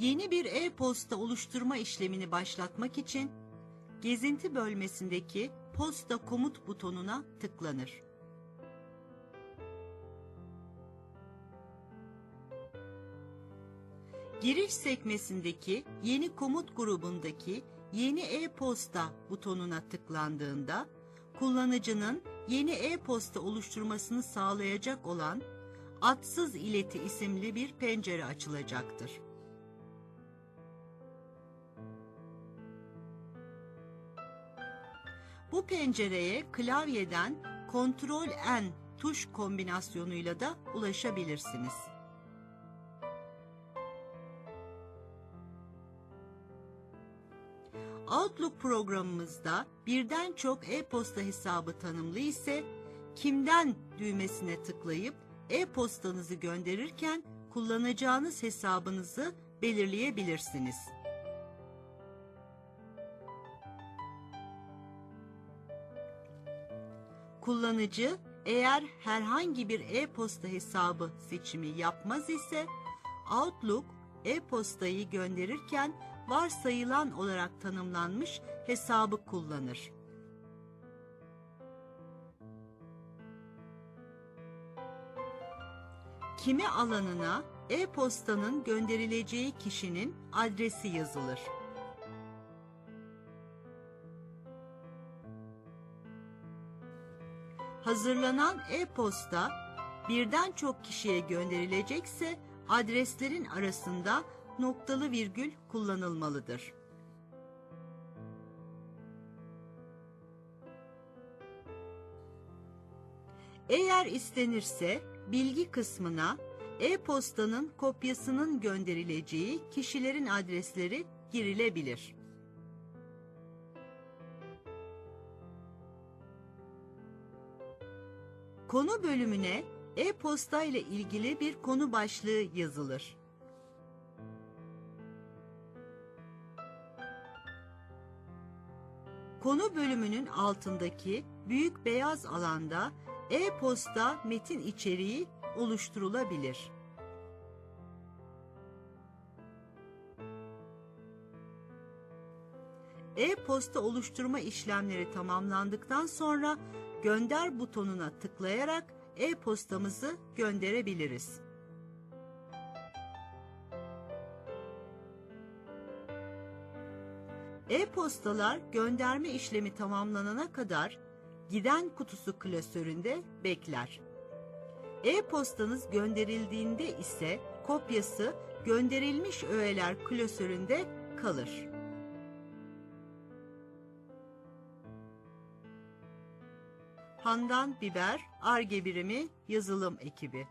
Yeni bir e-posta oluşturma işlemini başlatmak için gezinti bölmesindeki posta komut butonuna tıklanır. Giriş sekmesindeki yeni komut grubundaki yeni e-posta butonuna tıklandığında kullanıcının yeni e-posta oluşturmasını sağlayacak olan Atsız İleti isimli bir pencere açılacaktır. Bu pencereye klavyeden Ctrl N tuş kombinasyonuyla da ulaşabilirsiniz. Outlook programımızda birden çok e-posta hesabı tanımlı ise kimden düğmesine tıklayıp e-postanızı gönderirken kullanacağınız hesabınızı belirleyebilirsiniz. Kullanıcı eğer herhangi bir e-posta hesabı seçimi yapmaz ise Outlook e-postayı gönderirken varsayılan olarak tanımlanmış hesabı kullanır. Kimi alanına e-postanın gönderileceği kişinin adresi yazılır. Hazırlanan e-posta birden çok kişiye gönderilecekse adreslerin arasında noktalı virgül kullanılmalıdır. Eğer istenirse bilgi kısmına e-postanın kopyasının gönderileceği kişilerin adresleri girilebilir. Konu bölümüne e-posta ile ilgili bir konu başlığı yazılır. Konu bölümünün altındaki büyük beyaz alanda e-posta metin içeriği oluşturulabilir. E-posta oluşturma işlemleri tamamlandıktan sonra gönder butonuna tıklayarak e-postamızı gönderebiliriz. E-postalar gönderme işlemi tamamlanana kadar giden kutusu klasöründe bekler. E-postanız gönderildiğinde ise kopyası gönderilmiş öğeler klasöründe kalır. Handan Biber, Arge Birimi Yazılım Ekibi